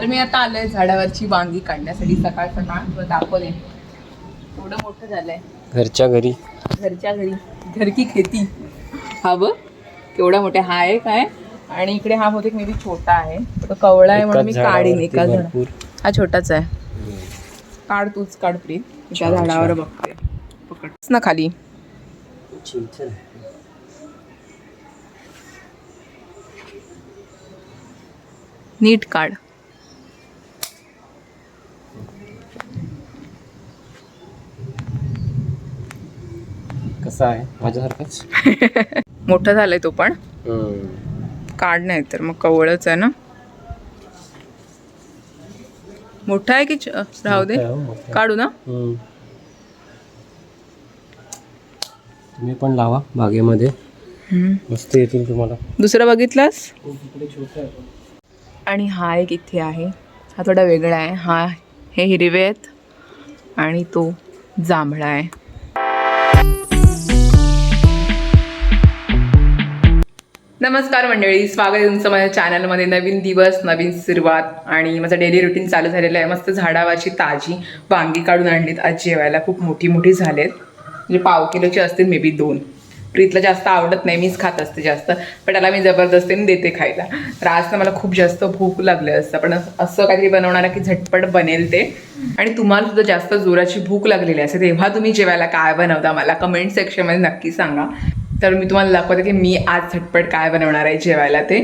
तर मी आता आलोय झाडावरची वांगी काढण्यासाठी. सकाळ सकाळ दाखवले एवढं मोठं झालंय. घरच्या घरी. घरच्या घरी. घर की खेती. हा बघ केवढा मोठा हा आहे काय आणि इकडे हा बहुतेक मे बी छोटा आहे. तो कवळा आहे म्हणून मी काढीन एका झाड. हा छोटाच आहे. काढ तूच काढ प्रीत. त्या छान, झाडावर. बघते. पकडच ना खाली. आहे. नीट काढ. कसा आहे? माझ्यासारखाच? मोठा झालाय तो पण. काढ नाही तर मग कवळच आहे ना? मोठा आहे की राहू दे. हो. काढू ना. तुम्ही पण लावा बागेमध्ये. मस्त येतील तुम्हाला. दुसरा बघितलास? आहे आणि हा एक इथे आहे. हा थोडा वेगळा आहे. हा हे हिरवे आहेत. आणि तो जांभळा आहे. नमस्कार मंडळी स्वागत आहे तुमचं माझ्या चॅनलमध्ये नवीन दिवस नवीन सुरुवात आणि माझं डेली रुटीन चालू झालेलं आहे. मस्त झाडावाची ताजी वांगी काढून आणलीत. आज जेवायला खूप मोठी मोठी झालेत. म्हणजे पाव किलोची असतील मे बी दोन. प्रीतला जास्त आवडत नाही मीच खात असते जास्त. पण त्याला मी जबरदस्तीने देते खायला. तर आज तर मला खूप जास्त भूक लागली असतं. पण असं काहीतरी बनवणार की झटपट बनेल ते. आणि तुम्हाला सुद्धा जास्त जोराची भूक लागलेली असते. तेव्हा तुम्ही जेवायला काय बनवता मला कमेंट सेक्शनमध्ये नक्की सांगा. तर मी तुम्हाला दाखवते की मी आज झटपट काय बनवणार आहे जेवायला ते.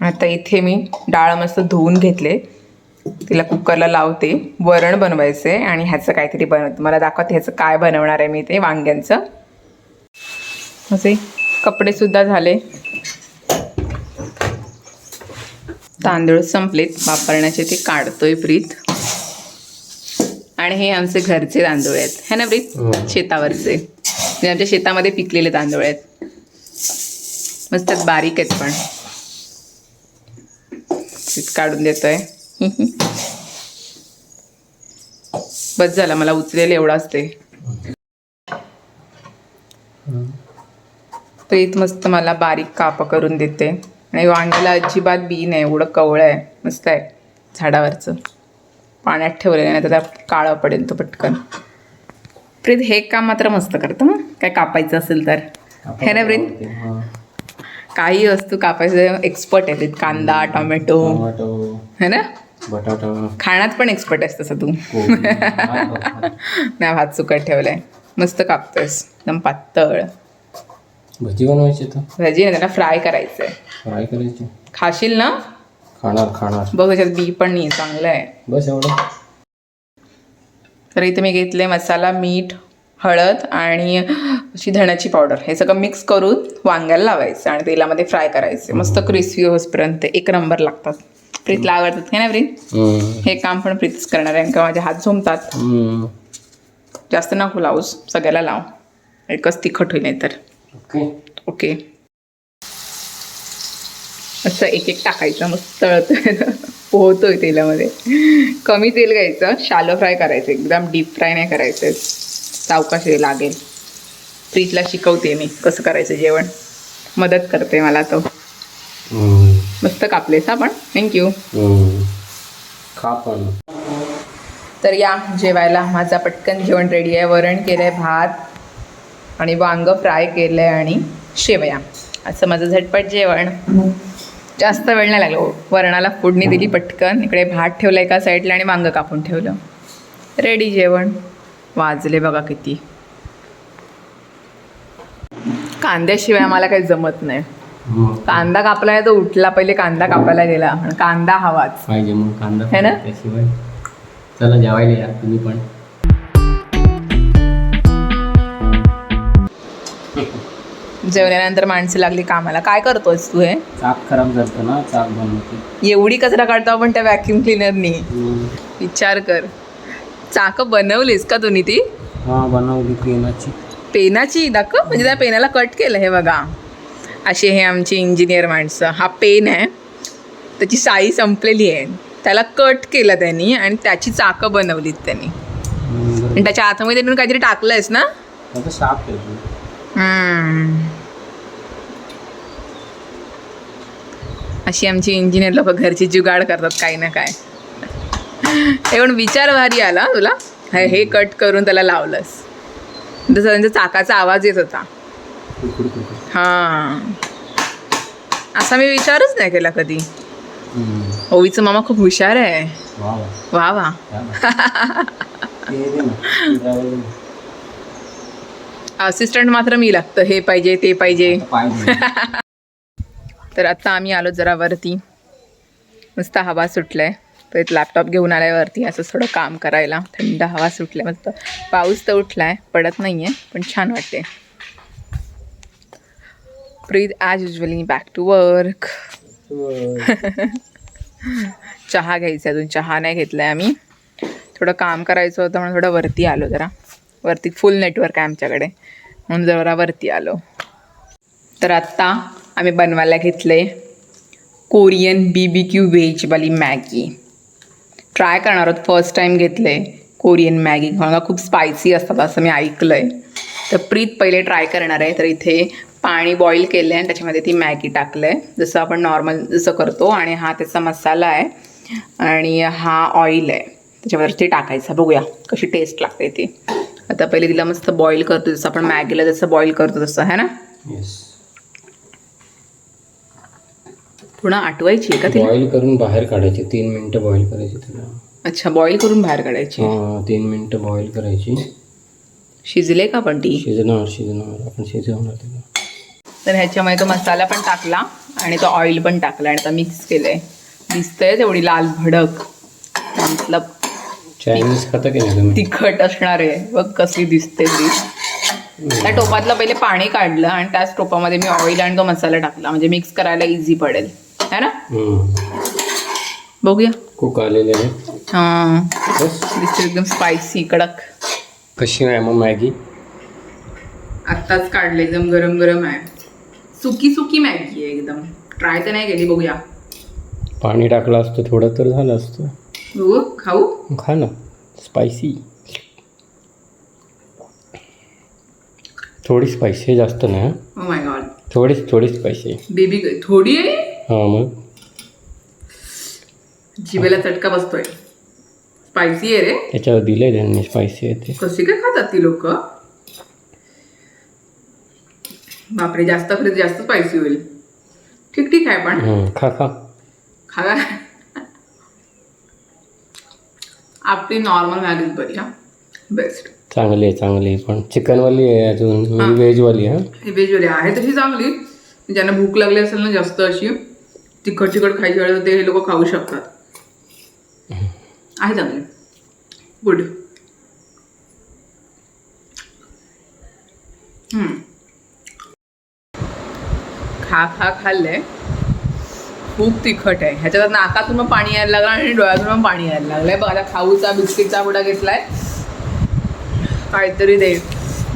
आता इथे मी डाळ मस्त धुवून घेतले. तिला कुकरला लावते. वरण बनवायचे आणि ह्याचं काहीतरी बनव मला दाखवते ह्याचं काय बनवणार आहे मी ते वांग्यांचं. असे कपडे सुद्धा झाले. तांदूळ संपलेत. वापरण्याचे ते काढतोय प्रीत. आणि हे आमचे घरचे तांदूळ आहेत. है ना प्रीत? हो. शेतावरचे. आमच्या शेतामध्ये पिकलेले तांदूळ आहेत. मस्त बारीक आहेत पण. काढून देतोय. बस झाला मला उचलेलं एवढं असते प्रीत मस्त मला बारीक काप करून देते. आणि वांग्याला अजिबात बी नाही एवढं कवळं आहे. मस्त आहे झाडावरचं. पाण्यात ठेवलेलं नाही तर काळं पडेल तो पटकन. प्रीत हे काम मात्र मस्त करतं हं. काय कापायचं असेल तर. हे ना प्रीत. काही वस्तू कापायचं एक्सपर्ट आहे प्रीत कांदा टोमॅटो. है ना? बटाटा. खाण्यात पण एक्सपर्ट आहेस तसं तू. हा. नाही भात सुकट ठेवलाय. मस्त कापतोयस. एकदम पातळ. भजी बनवायची तर? भाजी नाही त्याला फ्राय करायचंय. फ्राय करायची? खाशील ना? खाणार खाणार. बघ त्याच्यात बी पण नाही चांगलं आहे. बस एवढं. तर इथे मी घेतले मसाला मीठ हळद आणि अशी धण्याची पावडर. हे सगळं मिक्स करून वांग्याला लावायचं आणि तेलामध्ये फ्राय करायचे. मस्त क्रिस्पी होसपर्यंत एक नंबर लागतात. प्रीतला आवडतात हे ना प्रीत. हे काम पण प्रीतच करणार आहे का माझे हात झोमतात. जास्त नको लावूस सगळ्याला लाव. एकच तिखट होईल नाही तर ओके. ओके. असं एक एक टाकायचं मस्त पोहतोय तेलामध्ये. कमी तेल घ्यायचं शालो फ्राय करायचं एकदम डीप फ्राय नाही करायचं. सावकाश लागेल. फ्रीजला शिकवते मी कसं करायचं जेवण. मदत करते मला तो. मस्त कापलेस आपण थँक्यू तर या जेवायला. माझा पटकन जेवण रेडी आहे. वरण केलं आहे भात आणि वांग फ्राय केलं आहे आणि शेवया. असं माझं झटपट जेवण. जास्त वेळ नाही लागलो. वरणाला फोडणी दिली पटकन. इकडे भात ठेवलं एका साईडला आणि वांग कापून ठेवलं. रेडी जेवण. वाजले बघा किती. कांद्याशिवाय आम्हाला काही जमत नाही. हम्म. कांदा कापलाय तो उठला. पहिले कांदा कापायला गेला. कांदा हवाच पाहिजे मग कांदा है ना? चला जेवायला या तुम्ही पण. जेवल्यानंतर माणसं लागली कामाला. काय करतोस तू हे? चाक खराब झालं ना चाक बनवते एवढी कचरा काढतो आपण त्या व्हॅक्युम क्लिनरनी. विचार कर. चाक बनवलीस का तुम्ही ती? हा बनवली पेनाची. पेनाची? दाखव. म्हणजे त्या पेनाला कट केलं हे बघा. असे हे आमची इंजिनियर माणसं. हा पेन आहे. त्याची साई संपलेली आहे. त्याला कट केलं त्यांनी आणि त्याची चाकं बनवलीत त्यांनी. आणि त्याच्या आतमध्ये त्यांनी काहीतरी टाकलंयस ना? आता हम्म. अशी आमची इंजिनियर लोक घरची जुगाड करतात काही ना काय. पण विचार भारी आला तुला. हे कट करून त्याला लावलंस. तसं त्यांच्या चाकाचा आवाज येत होता. हां. असा मी विचारच नाही केला कधी. ओवीचं मामा खूप हुशार आहे. वा वा. असिस्टंट मात्र मी लागतं. हे पाहिजे ते पाहिजे. तर आता आम्ही आलो जरा वरती. मस्त हवा सुटलाय. तर लॅपटॉप घेऊन आलाय वरती असं थोडं काम करायला. थंड हवा सुटलाय मस्त. पाऊस तर उठलाय पडत नाहीये पण छान वाटते Preet as usually back to work चहा घ्यायचा अजून चहा नाही घेतलाय आम्ही. थोडं काम करायचं होतं म्हणून थोडं वरती आलो जरा. वरती फुल नेटवर्क आहे आमच्याकडे. म्हणून जरा वरती आलो. तर आत्ता आम्ही बनवायला घेतले कोरियन बी बी क्यू व्हेजवाली मॅगी. ट्राय करणार आहोत. फर्स्ट टाईम घेतलं आहे कोरियन मॅगी मला खूप स्पायसी असतात असं मी ऐकलं आहे तर प्रीत पहिले ट्राय करणार आहे. तर इथे पाणी बॉईल केलं आहे आणि त्याच्यामध्ये ती मॅगी टाकलं आहे जसं आपण नॉर्मल जसं करतो आणि हा त्याचा मसाला आहे आणि हा ऑइल आहे. त्याच्यावरती टाकायचा. बघूया कशी टेस्ट लागते ती. आता पहिले तिला मस्त बॉईल करतो. जसं आपण मॅगीला जसं बॉईल करतो तसं है ना? Yes. पूर्ण आटवायची आहे का तिला? बॉईल करून बाहेर काढायची. तीन मिनिटं बॉईल करायची तिला. अच्छा बॉईल करून बाहेर काढायची? हा तीन मिनिटं बॉईल करायची. शिजले का पण ती? शिजणार शिजणार. आपण शिजवणार तिला. तर ह्याच्यामध्ये तो मसाला पण टाकला आणि तो ऑइल पण टाकला आणि आता मिक्स केलंय. दिसतंय तेवढी लाल भडक. मतलब चायनीज खाता की नाही तुम्ही. तिखट असणार आहे. बघ कशी दिसते ती. त्या टोपातलं पहिले पाणी काढलं आणि त्याच टोपामध्ये मी ऑइल आणि तो मसाला टाकला. म्हणजे मिक्स करायला इझी पडेल. है ना. बघूया. कुक आलेले आहे हां. बस. दिसते एकदम स्पायसी कडक. कशी आहे मग मॅगी? आत्ताच काढले एकदम गरम गरम आहे. सुकी सुकी मॅगी आहे एकदम. ट्राय तर नाही केली बघूया. पाणी टाकलं असतं थोडं तर झालं असतं. बघू खाऊ? खा ना. स्पायसी थोडी स्पायसी जास्त नाही हं. ओ माय गॉड थोडीच थोडी स्पायसी बेबी थोडी आहे? हां मग? जिभेला चटका बसतोय. स्पायसी आहे रे. त्याच्यावर दिलंय त्यांनी स्पायसी आहे ते. कशी काय खातात ती लोक? बापरे जास्त खरं जास्त स्पायसी होईल. ठीक ठीक आहे पण. खा खा. खावा आपली नॉर्मल मॅगीच बरी हा. बेस्ट चांगली आहे चांगली आहे पण चिकनवाली आहे अजून. व्हेजवाली आहे ही? व्हेजवाली आहे तशी चांगली. ज्यांना भूक लागली असेल ना जास्त अशी. तिखट चिकट खायची वेळेस ते हे लोक खाऊ शकतात. आहे चांगले. गुड खा खा खाल्लंय. खूप तिखट आहे. ह्याच्यात नाकातून मग पाणी यायला लागलं आणि डोळ्यातून पण पाणी यायला लागलंय बघा आता खाऊचा बिस्किटचा पुढा घेतलाय. काहीतरी दे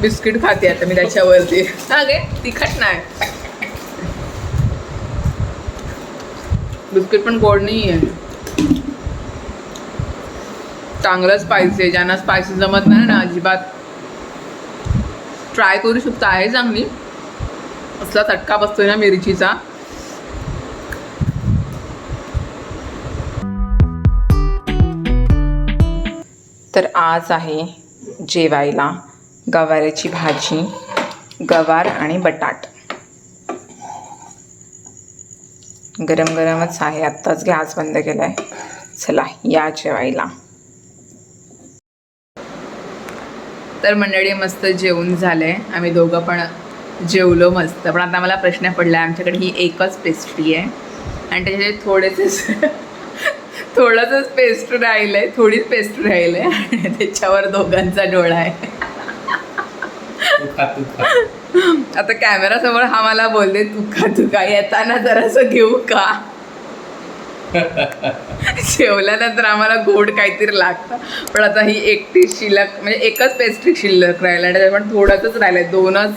बिस्किट खाते आता मी त्याच्यावरती. हा गे तिखट नाही. बिस्किट पण गोड नाही आहे चांगलं स्पायसी आहे. ज्यांना स्पायसी जमत नाही ना अजिबात. ट्राय करू शकता. आहे चांगली. असला तटका बसतोय ना मिरचीचा. तर आज आहे जेवायला गवाऱ्याची भाजी गवार आणि बटाट. गरम गरमच आहे. आत्ताच गॅस बंद केला आहे चला या जेवायला. तर मंडळी मस्त जेवण झालंय. आम्ही दोघं पण जेवलो मस्त. पण आता मला प्रश्न पडला आमच्याकडे ही एकच पेस्ट्री आहे. आणि त्याच्यात थोडेसेच थोडंसंच पेस्ट्री राहिलं आहे थोडीच पेस्ट्री राहिलं आहे आणि त्याच्यावर दोघांचा डोळा आहे. आता कॅमेरासमोर हा मला बोलले तू का तू का येताना जरासं घेऊ का? जेवल्यानंतर आम्हाला गोड काहीतरी लागतं. पण आता ही एकटी शिल्लक म्हणजे एकच पेस्ट्री शिल्लक राहिला आणि त्याच्यात पण थोडंच राहिलं दोनच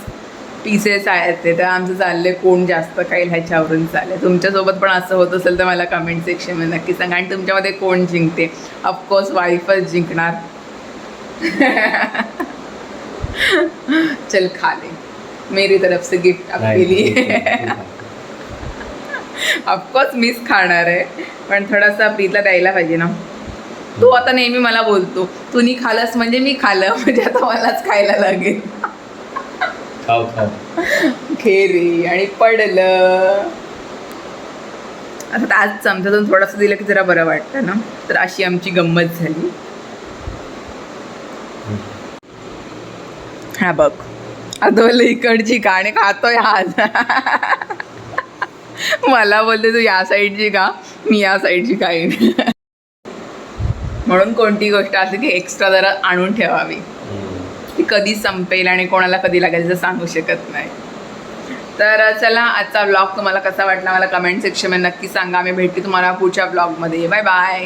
पीसेस आहेत ते. तर आमचं चाललंय कोण जास्त काही ह्याच्यावरून चालले तुमच्यासोबत पण असं होत असेल तर मला कमेंट सेक्शनमध्ये नक्की सांगा. आणि तुमच्यामध्ये कोण जिंकते? ऑफकोर्स वाईफच जिंकणार. चल खाले मेरी तरफ से गिफ्ट आपके लिए। ऑफकोर्स मीच खाणार आहे पण थोडासा प्रीतला द्यायला पाहिजे ना. तो आता नेहमी मला बोलतो तू नी खालस म्हणजे मी खाल्लं म्हणजे आता मलाच खायला लागेल. खेरी आणि पडलं. आता आज चमच्यातून थोडंसं दिलं की जरा बरं वाटतं ना. तर अशी आमची गंमत झाली. हा बघ. अदोल इकडची गाणी खातोय आज. मला बोलते तू या साईडची का मी या साईडची काही म्हणून कोणती गोष्ट असते की एक्स्ट्रा जरा आणून ठेवावी. ती कधी संपेल आणि कोणाला कधी लागेल तर सांगू शकत नाही. तर चला आजचा ब्लॉग तुम्हाला कसा वाटला मला कमेंट सेक्शनमध्ये नक्की सांगा. मी भेटते तुम्हाला पुढच्या ब्लॉगमध्ये बाय बाय